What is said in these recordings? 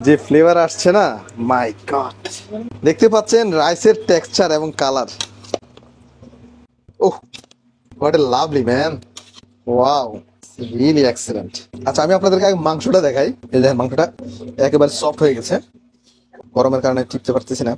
যে ফ্লেভার আসছে না মাই গড দেখতে পাচ্ছেন রাইসের টেক্সচার এবং colour oh what a lovely man wow really excellent আচ্ছা আমি আপনাদেরকে আগে মাংসটা দেখাই। এই দেখেন, মাংসটা একেবারে সফট হয়ে গেছে। গরমের কারণে টিপতে পারতেছি না।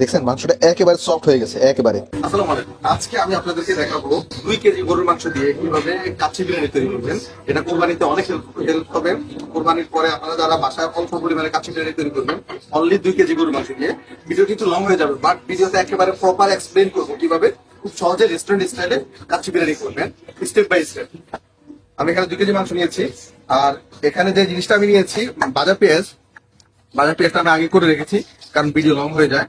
দেখছেন, মাংসটা একেবারে সফট হয়ে গেছে, একেবারে। আসসালামু আলাইকুম। আজকে আমি আপনাদেরকে দেখাবো দুই কেজি গরুর মাংস দিয়ে কীভাবে কাচ্চি বিরিয়ানি তৈরি করবেন। এটা কোরবানিতে অনেক হেল্প হবে। কোরবানির পরে আপনারা যারা বাসায় অল্প পরিমাণে কাচ্চি বিরিয়ানি তৈরি করবেন অনলি দুই কেজি গরুর মাংস দিয়ে। ভিডিও কিন্তু লং হয়ে যাবে বাট ভিডিওতে একেবারে প্রপার এক্সপ্লেন করব কীভাবে খুব সহজে রেস্টুরেন্ট স্টাইলে কাচ্চি বিরিয়ানি করবেন স্টেপ বাই স্টেপ আমি এখানে দুই কেজি মাংস নিয়েছি, আর এখানে যে জিনিসটা আমি নিয়েছি বাজার পেঁয়াজ। বাজার পেঁয়াজটা আমি আগে করে রেখেছি, কারণ ভিডিও লং হয়ে যায়।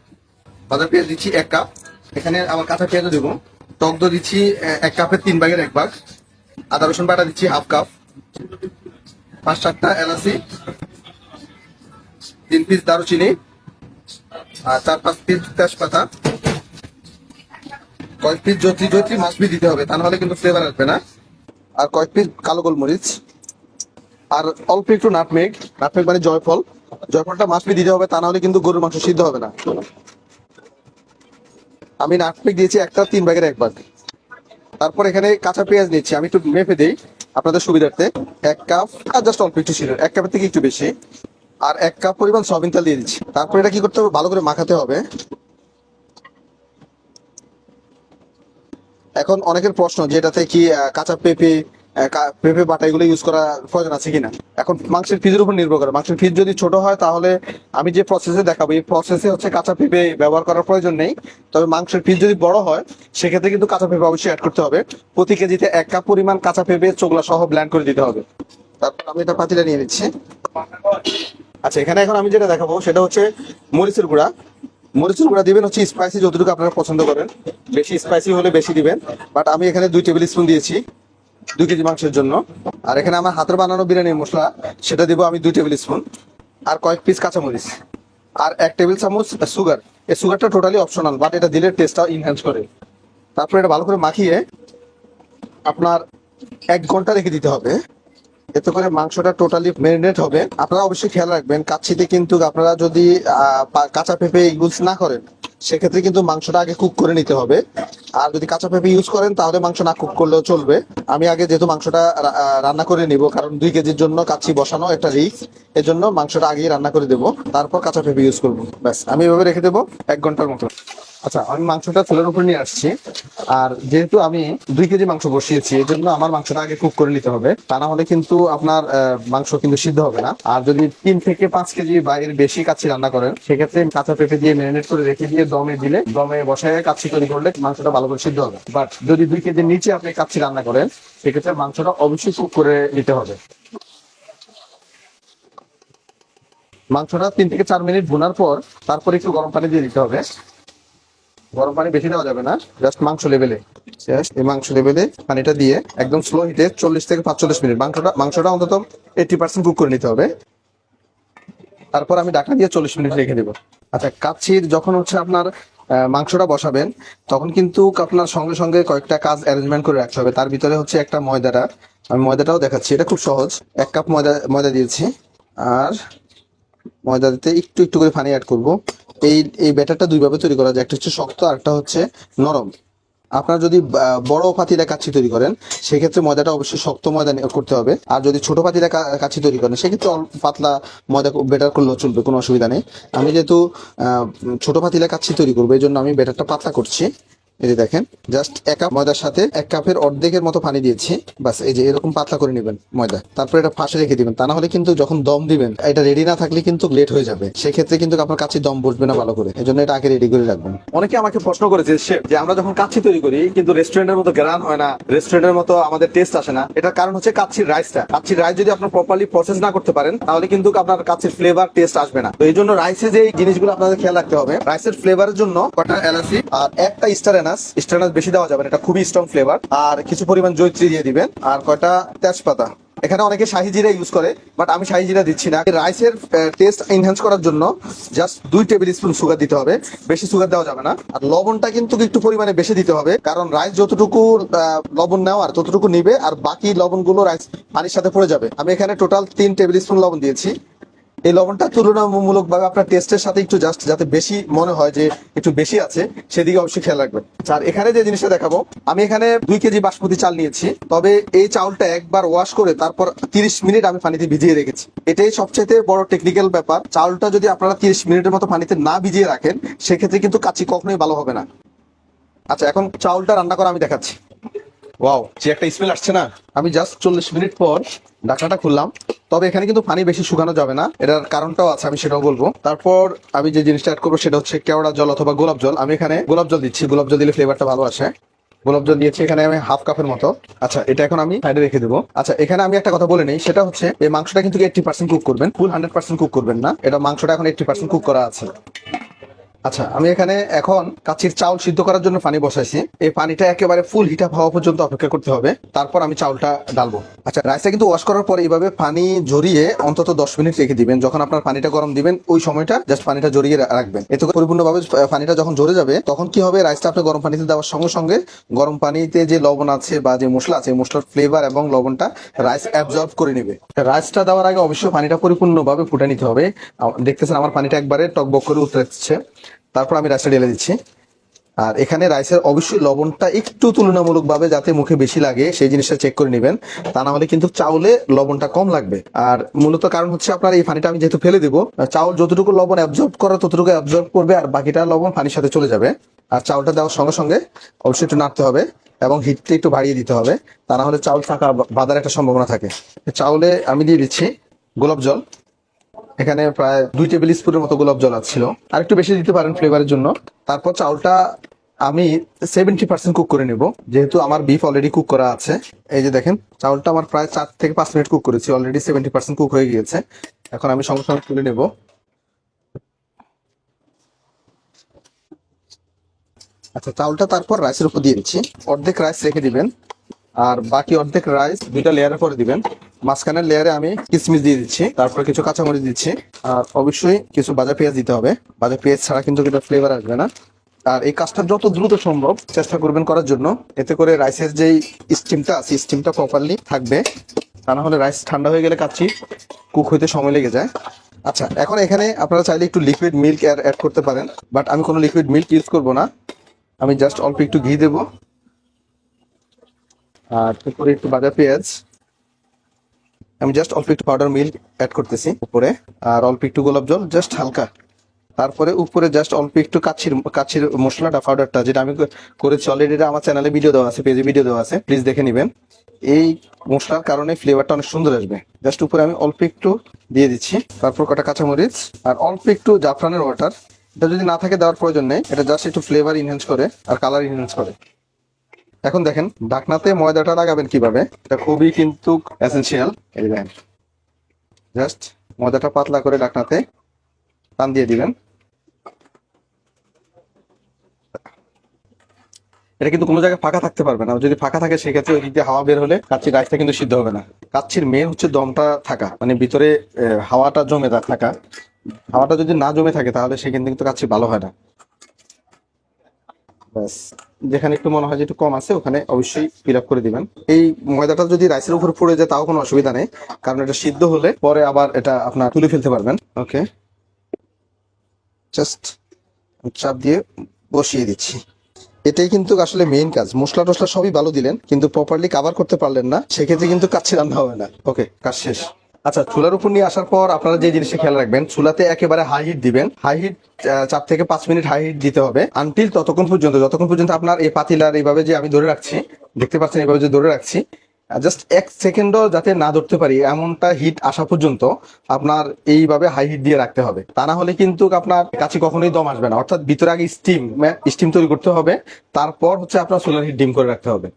বাজার পেঁয়াজ দিচ্ছি এক কাপ। এখানে আমার কাঁচা পেঁয়াজও দেবো। টক দই দিচ্ছি এক কাপের তিন ভাগের এক ভাগ। আদা, রসুন বাটা দিচ্ছি হাফ কাপ। পাঁচ সাতটা এলাচি। তিন পিস দারুচিনি। আর চার পাঁচ পিস তেজপাতা। কয়েক পিস জত্রি জত্রি মাছবি দিতে হবে, তা নাহলে কিন্তু ফ্লেভার আসবে না। আর কয়েক পিস কালো গোলমরিচ। আর অল্প একটু নাটমেঘ নাটমেঘ মানে জয়ফল। জয়ফলটা মাছবি দিতে হবে, তা নাহলে কিন্তু গরুর মাংস সিদ্ধ হবে না। আমি নাটমেগ দিয়েছি একটা, তিন ভাগের এক ভাগ তারপর এখানে কাঁচা পেঁয়াজ নিচ্ছি, আমি একটু মেপে দিই আপনাদের সুবিধার্থে। এক কাপ, আর জাস্ট অল্প একটু ছিল, এক কাপের থেকে একটু বেশি। আর এক কাপ পরিমাণ সয়াবিন তেল দিয়ে দিচ্ছি। তারপর এটা কি করতে হবে? ভালো করে মাখাতে হবে। এখন অনেকের প্রশ্ন, যেটাতে কি কাঁচা পেঁপে পেঁপে বাটা এগুলো ইউজ করা প্রয়োজন আছে কিনা? এখন মাংসের ফিজের উপর নির্ভর করে। মাংসের ফিজ যদি ছোট হয়, তাহলে আমি যে প্রসেসে দেখাবো, এই প্রসেসে হচ্ছে কাঁচা পেঁপে ব্যবহার করার প্রয়োজন নেই। তবে মাংসের ফিজ যদি বড় হয়, সেক্ষেত্রে কিন্তু কাঁচা পেঁপে অবশ্যই অ্যাড করতে হবে। প্রতি কেজিতে এক কাপ পরিমাণ কাঁচা পেঁপে চোগলা সহ ব্ল্যান্ড করে দিতে হবে। তারপর আমি এটা পাতিলে নিয়ে নিচ্ছি। আচ্ছা এখানে এখন আমি যেটা দেখাবো, সেটা হচ্ছে মরিচের গুঁড়া। মরিচের গুঁড়া দিবেন হচ্ছে স্পাইসি যতটুকু আপনারা পছন্দ করেন। বেশি স্পাইসি হলে বেশি দিবেন। বাট আমি এখানে দুই টেবিল স্পুন দিয়েছি। দুই কেজি মাংসের জন্য। আর এখানে আমার হাতের বানানো বিরিয়ানি মশলা, সেটা দিব আমি দুই টেবিল স্পুন। আর কয়েক পিস কাঁচামরিচ। আর এক টেবিল চামচ সুগার এই সুগারটা টোটালি অপশনাল বাট এটা দিলে টেস্টটা ইনহ্যান্স করে। তারপরে এটা ভালো করে মাখিয়ে আপনার এক ঘণ্টা রেখে দিতে হবে। এতে করে মাংসটা টোটালি ম্যারিনেট হবে। আপনারা অবশ্যই খেয়াল রাখবেন, কাচ্ছিতে কিন্তু আপনারা যদি কাঁচা পেঁপে ইউজ না করেন, সেক্ষেত্রে কিন্তু মাংসটা আগে কুক করে নিতে হবে। আর যদি কাঁচা পেঁপে ইউজ করেন, তাহলে মাংস না কুক করলেও চলবে। আমি আগে যেহেতু মাংসটা রান্না করে নিব, কারণ দুই কেজির জন্য কাছি বসানো একটা রিক্স এর জন্য মাংসটা আগেই রান্না করে দেবো। তারপর কাঁচা পেঁপে ইউজ করব। ব্যাস, আমি এভাবে রেখে দেবো এক ঘণ্টার মতো। আচ্ছা আমি মাংসটা চুলের উপর নিয়ে আসছি। আর যেহেতু আমি দুই কেজি মাংস বসিয়েছি এই জন্য আমার মাংসটা আগে কুক করে নিতে হবে। তা না হলে কিন্তু আপনার মাংস কিন্তু সিদ্ধ হবে না। আর যদি তিন থেকে পাঁচ কেজি বা এর বেশি কাচ্ছি রান্না করেন, সেক্ষেত্রে কাঁচা পেঁপে দিয়ে ম্যারিনেট করে রেখে দিয়ে দমে দিলে, দমে বসায় কাচ্ছি তৈরি করলে মাংসটা ভালো করে সিদ্ধ হবে। বাট যদি দুই কেজির নিচে আপনি কাচ্ছি রান্না করেন, সেক্ষেত্রে মাংসটা অবশ্যই কুক করে নিতে হবে। মাংসটা তিন থেকে চার মিনিট ভুনার পর, তারপর একটু গরম পানি দিয়ে দিতে হবে। গরম পানি বেশি দেওয়া যাবে না জাস্ট মাংস লেভেলে এই মাংস লেভেলে পানিটা দিয়ে একদম স্লো হিটে চল্লিশ থেকে পাঁচচল্লিশ মিনিট। মাংসটা মাংসটা অন্তত এইটি পার্সেন্ট কুক করে নিতে হবে। তারপর আমি ঢাকা দিয়ে চল্লিশ মিনিট রেখে দেবো। আচ্ছা কাচ্ছির যখন হচ্ছে আপনার মাংসটা বসাবেন, তখন কিন্তু আপনার সঙ্গে সঙ্গে কয়েকটা কাজ অ্যারেঞ্জমেন্ট করে রাখতে হবে। তার ভিতরে হচ্ছে একটা ময়দাটা। আমি ময়দাটাও দেখাচ্ছি, এটা খুব সহজ। এক কাপ ময়দা ময়দা দিয়েছি। আর ময়দা দিতে একটু একটু করে পানি অ্যাড করব। এই এই ব্যাটারটা দুইভাবে তৈরি করা যায়। একটা হচ্ছে শক্ত, আর একটা হচ্ছে নরম। আপনারা যদি বড় পাতিলা কাচ্ছি তৈরি করেন, সেক্ষেত্রে ময়দাটা অবশ্যই শক্ত ময়দা করতে হবে। আর যদি ছোট পাতিলা কাছি তৈরি করেন, সেক্ষেত্রে পাতলা ময়দা বেটার করলেও চলবে, কোনো অসুবিধা নেই। আমি যেহেতু ছোট পাতিলা কাচ্ছি তৈরি করব এই জন্য আমি বেটারটা পাতলা করছি। এই যে দেখেন জাস্ট এক কাপ ময়দার সাথে এক কাপের অর্ধেকের মতো পানি দিয়েছি। বাস, এই যে এরকম পাতলা করে নেবেন ময়দা। তারপর এটা ফাঁসে রেখে দিবেন। তা না হলে কিন্তু যখন দম দিবেন, এটা রেডি না থাকলে কিন্তু লেট হয়ে যাবে। সেক্ষেত্রে কিন্তু আপনার কাছে দম বসবে না ভালো করে। এই জন্য এটা আগে রেডি করে রাখবেন। অনেকে আমাকে প্রশ্ন করেছে শেফ যে আমরা যখন কাচ্ছি তৈরি করি, কিন্তু রেস্টুরেন্টের মতো গ্রান হয় না রেস্টুরেন্টের মতো আমাদের টেস্ট আসে না। এটার কারণ হচ্ছে কাচ্ছির রাইসটা কাচ্ছির রাইস যদি আপনার প্রপারলি প্রসেস না করতে পারেন, তাহলে কিন্তু আপনার কাচ্ছির ফ্লেভার টেস্ট আসবে না। তো এই জন্য রাইসে যে জিনিসগুলো আপনাদের খেয়াল রাখতে হবে রাইসের ফ্লেভারের জন্য কটা এলাচি আর একটা স্টারেনাস স্টারেনাস বেশি দেওয়া যাবে এটা খুবই স্ট্রং ফ্লেভার আর কিছু পরিমাণ জৈত্রী দিয়ে দিবেন, আর কয়টা তেজপাতা। এখানে অনেকে শাহি জিরা ইউজ করে বাট আমি শাহি জিরা দিচ্ছি না। রাইসের টেস্ট এনহ্যান্স করার জন্য জাস্ট দুই টেবিল স্পুন সুগার দিতে হবে, বেশি সুগার দেওয়া যাবে না। আর লবণটা কিন্তু একটু পরিমাণে বেশি দিতে হবে, কারণ রাইস যতটুকু লবণ নেওয়ার, ততটুকু নিবে, আর বাকি লবণগুলো রাইস পানির সাথে পড়ে যাবে। আমি এখানে টোটাল তিন টেবিল স্পুন লবণ দিয়েছি। এই লবণটা তুলনামূলক ভাবে আপনার টেস্টের সাথে একটু জাস্ট যাতে বেশি মনে হয় যে একটু বেশি আছে, সেদিকে অবশ্যই খেয়াল রাখবেন। আর এখানে যে জিনিসটা দেখাবো, আমি এখানে দুই কেজি বাসমতি চাল নিয়েছি, তবে এই চাউলটা একবার ওয়াশ করে তারপর তিরিশ মিনিট আমি পানিতে ভিজিয়ে রেখেছি। এটাই সবচেয়ে বড় টেকনিক্যাল ব্যাপার। চাউলটা যদি আপনারা তিরিশ মিনিটের মতো পানিতে না ভিজিয়ে রাখেন, সেক্ষেত্রে কিন্তু কাচ্চি কখনোই ভালো হবে না। আচ্ছা এখন চাউলটা রান্না করা আমি দেখাচ্ছি। ওয়াও যে একটা স্মেল আসছে না। আমি জাস্ট চল্লিশ মিনিট পর ঢাকনাটা খুললাম। তবে এখানে কিন্তু পানি বেশি শুকানো যাবে না। এটার কারণটাও আছে, আমি সেটাও বলব। তারপর আমি যে জিনিসটা অ্যাড করব সেটা হচ্ছে কেওড়া জল অথবা গোলাপ জল। আমি এখানে গোলাপ জল দিচ্ছি। গোলাপ জল দিলে ফ্লেভারটা ভালো আসে। গোলাপ জল দিয়েছি এখানে আমি হাফ কাপের মতো। আচ্ছা এটা এখন আমি সাইডে রেখে দেবো। আচ্ছা এখানে আমি একটা কথা বলে নেই। সেটা হচ্ছে, এই মাংসটা কিন্তু এইটটি পার্সেন্ট কুক করবেন? ফুল হান্ড্রেড পার্সেন্ট কুক করবেন না। এটা মাংসটা এখন এইটটি পার্সেন্ট কুক করা আছে। আচ্ছা আমি এখানে এখন কাচির চাউল সিদ্ধ করার জন্য পানি বসাইছি। এই পানিটা একেবারে ফুল হিট হওয়া পর্যন্ত অপেক্ষা করতে হবে। তারপর আমি চাউলটা ডালবো। আচ্ছা রাইসটা কিন্তু ওয়াশ করার পর এইভাবে পানি জড়িয়ে অন্তত দশ মিনিট রেখে দিবেন। যখন আপনার পানিটা গরম দিবেন, ওই সময়টা জাস্ট পানিটা জড়িয়ে রাখবেন। এতে পরিপূর্ণভাবে পানিটা যখন ঝরে যাবে, তখন কি হবে? রাইসটা আপনি গরম পানিতে দেওয়ার সঙ্গে সঙ্গে গরম পানিতে যে লবণ আছে বা যে মশলা আছে মশলার ফ্লেভার এবং লবণটা রাইস অ্যাবজর্ব করে নেবে। রাইসটা দেওয়ার আগে অবশ্যই পানিটা পরিপূর্ণভাবে ফুটে নিতে হবে। দেখতেছেন আমার পানিটা একবারে টকবক করে উঠতেছে তারপর আমি রাইসটা ঢেলে দিচ্ছি। আর এখানে রাইসের অবশ্যই লবণটা একটু তুলনামূলকভাবে যাতে মুখে বেশি লাগে, সেই জিনিসটা চেক করে নেবেন। তা না হলে কিন্তু চাউলে লবণটা কম লাগবে। আর মূলত কারণ হচ্ছে আপনার এই পানিটা আমি যেহেতু ফেলে দিব চাউল যতটুকু লবণ অ্যাবজর্ব করা ততটুকু অ্যাবজর্ব করবে, আর বাকিটা লবণ পানির সাথে চলে যাবে। আর চাউলটা দেওয়ার সঙ্গে সঙ্গে অবশ্যই একটু নাড়তে হবে এবং হিটটা একটু বাড়িয়ে দিতে হবে। তা না হলে চাউল থাকা বাঁধার একটা সম্ভাবনা থাকে। চাউলে আমি দিয়ে দিচ্ছি গোলাপ জল। এখানে প্রায় দুই টেবিল স্পুনের মতো গোলাপ জল ছিল। আর একটু বেশি দিতে পারেন ফ্লেভারের জন্য। তারপর চাউলটা আমি সেভেন্টি পার্সেন্ট কুক করে নেব। যেহেতু আমার বিফ অলরেডি কুক করা আছে। এই যে দেখেন, চাউলটা আমার প্রায় চার থেকে পাঁচ মিনিট কুক করেছি। অলরেডি সেভেন্টি পার্সেন্ট কুক হয়ে গিয়েছে। এখন আমি সঙ্গে সঙ্গে তুলে নেব। আচ্ছা চাউলটা তারপর রাইসের উপর দিয়ে দিচ্ছি। অর্ধেক রাইস রেখে দিবেন। আর বাকি অর্ধেক রাইস দুইটা লেয়ারে করে দিবেন। মাঝখানের লেয়ারে আমি কিসমিস দিয়ে দিচ্ছি, তারপর কিছু কাঁচামরিচ দিচ্ছি। আর অবশ্যই কিছু ভাজা পেঁয়াজ দিতে হবে। ভাজা পেঁয়াজ ছাড়া কিন্তু এটা ফ্লেভার আসবে না। আর এই কাজটা যত দ্রুত সম্ভব চেষ্টা করবেন করার জন্য। এতে করে রাইসের যেই স্টিমটা আছে স্টিমটা প্রপারলি থাকবে। তা না হলে রাইস ঠান্ডা হয়ে গেলে কাচ্ছি কুক হইতে সময় লেগে যায়। আচ্ছা এখন এখানে আপনারা চাইলে একটু লিকুইড মিল্ক অ্যাড করতে পারেন। বাট আমি কোনো লিকুইড মিল্ক ইউজ করব না। আমি জাস্ট অল্প একটু ঘি দেবো। আর উপরে একটু বাজা পেঁয়াজ। আমি জাস্ট অল্প একটু পাউডার মিল্ক অ্যাড করতেছি উপরে। আর অল্প একটু গোলাপ জল জাস্ট হালকা। তারপরে উপরে জাস্ট অল্প একটু কাছির কাছির মশলাটা পাউডারটা যেটা আমি করেছি অলরেডি আমার চ্যানেলে ভিডিও দেওয়া আছে পেজে ভিডিও দেওয়া আছে প্লিজ দেখে নেবেন। এই মশলার কারণে ফ্লেভারটা অনেক সুন্দর আসবে। জাস্ট উপরে আমি অল্প একটু দিয়ে দিচ্ছি, তারপর কটা কাঁচামরিচ, আর অল্প একটু জাফরানের ওয়াটার এটা যদি না থাকে দেওয়ার প্রয়োজন নেই, এটা জাস্ট একটু ফ্লেভার ইনহেন্স করে, আর কালার ইনহেন্স করে। এখন দেখেন, ডাকনাতে ময়দাটা লাগাবেন কীভাবে? এটা খুবই কিন্তু এসেনশিয়াল এই দেখেন জাস্ট ময়দাটা পাতলা করে ডাকনাতে টান দিয়ে দিবেন। এটা কিন্তু কোনো জায়গায় ফাঁকা থাকতে পারবে না। যদি ফাঁকা থাকে, সেক্ষেত্রে ওই দিক দিয়ে হাওয়া বের হলে কাচ্চির রাইসটা কিন্তু সিদ্ধ হবে না। কাচ্চির মেন হচ্ছে দমটা থাকা মানে ভিতরে হাওয়াটা জমে থাকা। হাওয়াটা যদি না জমে থাকে, তাহলে সেখানে কিন্তু কাচ্চি ভালো হয় না। ব্যাস, যেখানে একটু মনে হয় যে একটু কম আছে, ওখানে অবশ্যই ফিল করে দিবেন। এই ময়দাটা যদি রাইসের উপর পড়ে যায়, তাও কোনো অসুবিধা নেই, কারণ এটা সিদ্ধ হলে পরে আবার এটা আপনার তুলে ফেলতে পারবেন। ওকে জাস্ট চাপ দিয়ে বসিয়ে দিচ্ছি। এটাই কিন্তু আসলে মেইন কাজ। মশলা টসলা সবই ভালো দিলেন, কিন্তু প্রপারলি কাভার করতে পারলেন না, সেক্ষেত্রে কিন্তু কাচ্ছি রান্না হবে না। ওকে কাজ শেষ। আচ্ছা চুলার উপর নিয়ে আসার পর আপনারা যে জিনিসটা খেয়াল রাখবেন, চুলাতে একেবারে হাই হিট দিবেন। হাই হিট চার থেকে পাঁচ মিনিট হাই হিট দিতে হবে। আনটিল ততক্ষণ পর্যন্ত, যতক্ষণ পর্যন্ত আপনার এই পাতিলার এইভাবে যে আমি ধরে রাখছি, দেখতে পাচ্ছেন এইভাবে যে ধরে রাখছি জাস্ট এক সেকেন্ডও যাতে না ধরতে পারি, এমনটা হিট আসা পর্যন্ত আপনার এইভাবে হাই হিট দিয়ে রাখতে হবে। তা না হলে কিন্তু আপনার কাছে কখনোই দম আসবে না। অর্থাৎ ভিতরে আগে স্টিম স্টিম তৈরি করতে হবে। তারপর হচ্ছে আপনার সোলার হিট ডিম করে রাখতে হবে।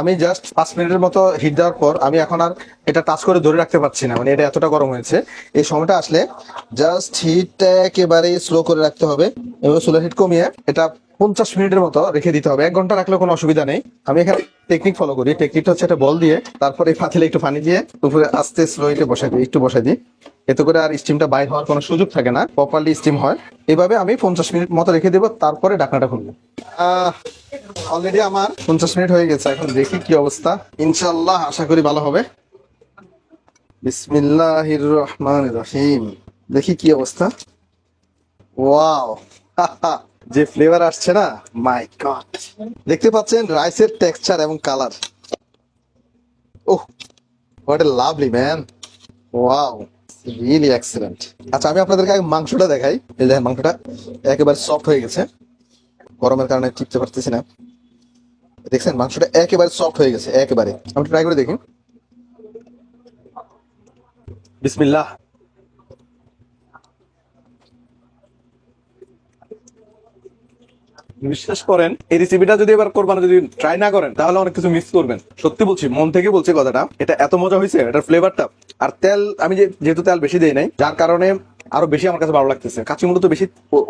আমি জাস্ট পাঁচ মিনিটের মতো হিট দেওয়ার পর আমি এখন আর এটা টাচ করে ধরে রাখতে পারছি না মানে এটা এতটা গরম হয়েছে। এই সময়টা আসলে জাস্ট হিটটা একেবারে স্লো করে রাখতে হবে। এবং সোলার হিট কমিয়ে এটা পঞ্চাশ মিনিটের মতো রেখে দিতে হবে। এক ঘণ্টা রাখলে কোনো অসুবিধা নেই। আমি এখানে টেকনিক ফলো করি। টেকনিকটা হচ্ছে একটা বল দিয়ে তারপরে পাতিলে একটু পানি দিয়ে উপরে আস্তে স্লো হিটে বসাই দিই, একটু বসাই দিই। এতে করে আর স্টিমটা বাইর হওয়ার কোনো সুযোগ থাকে না। প্রপারলি স্টিম হয়। এভাবে আমি পঞ্চাশ মিনিট মতো রেখে দেবো, তারপরে ঢাকনাটা খুলবো। অলরেডি আমার পঞ্চাশ মিনিট হয়ে গেছে। এখন দেখি কি অবস্থা। ইনশাল্লাহ আশা করি ভালো হবে। বিসমিল্লাহির রহমান রহিম। দেখি কি অবস্থা। ওয়াও। যে ফ্লেভার আসছে না মাই গড দেখতে পাচ্ছেন রাইসের টেক্সচার এবং colour oh what a lovely man wow really excellent আচ্ছা আমি আপনাদেরকে আগে মাংসটা দেখাই। এই দেখেন মাংসটা একেবারে সফট হয়ে গেছে। গরমের কারণে টিপতে পারতেছি না। দেখছেন, মাংসটা একেবারে সফট হয়ে গেছে, একেবারে। আমি ট্রাই করে দেখি। বিসমিল্লাহ। বিশ্বাস করেন, এই রেসিপিটা যদি এবার করবেন যদি ট্রাই না করেন, তাহলে অনেক কিছু মিস করবেন। সত্যি বলছি, মন থেকে বলছি কথাটা, এটা এত মজা হয়েছে এটার ফ্লেভারটা আর তেল, আমি যেহেতু তেল বেশি দেই নাই, যার কারণে আরও বেশি আমার কাছে ভালো লাগতেছে। কাঁচি মূলত বেশি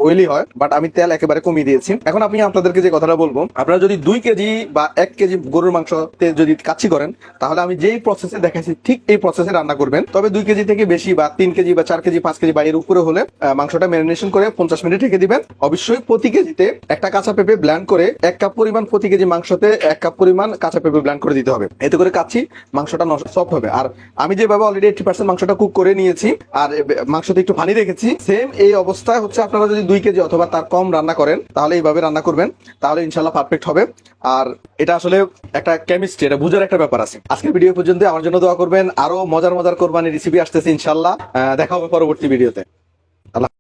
অয়েলি হয় বাট আমি তেল একেবারে কমিয়ে দিয়েছি। এখন আপনি আপনাদেরকে যে কথাটা বলব, আপনারা যদি দুই কেজি বা এক কেজি গরুর মাংসতে যদি কাচ্ছি করেন, তাহলে আমি যেই প্রসেসে দেখাইছি, ঠিক এই প্রসেসে রান্না করবেন। তবে দুই কেজি থেকে বেশি বা তিন কেজি বা চার কেজি, পাঁচ কেজি বা উপরে হলে মাংসটা ম্যারিনেশন করে পঞ্চাশ মিনিট রেখে দিবেন। অবশ্যই প্রতি কেজিতে একটা কাঁচা পেঁপে ব্ল্যান্ড করে এক কাপ পরিমাণ প্রতি কেজি মাংসতে এক কাপ পরিমাণ কাঁচা পেঁপে ব্ল্যান্ড করে দিতে হবে। এতে করে কাচ্ছি মাংসটা সফট হবে। আর আমি যেভাবে অলরেডি এইটি পার্সেন্ট মাংসটা কুক করে নিয়েছি, আর মাংসতে একটু পানি রেখেছি। সেম এই অবস্থায় হচ্ছে আপনারা যদি দুই কেজি অথবা তার কম রান্না করেন, তাহলে এইভাবে রান্না করবেন, তাহলে ইনশাল্লাহ পারফেক্ট হবে। আর এটা আসলে একটা কেমিস্ট্রি এটা বুঝার একটা ব্যাপার আছে। আজকের ভিডিও পর্যন্ত আমার জন্য দোয়া করবেন। আরও মজার মজার কোরবানি রেসিপি আসতেছে ইনশাল্লাহ দেখা হবে পরবর্তী ভিডিওতে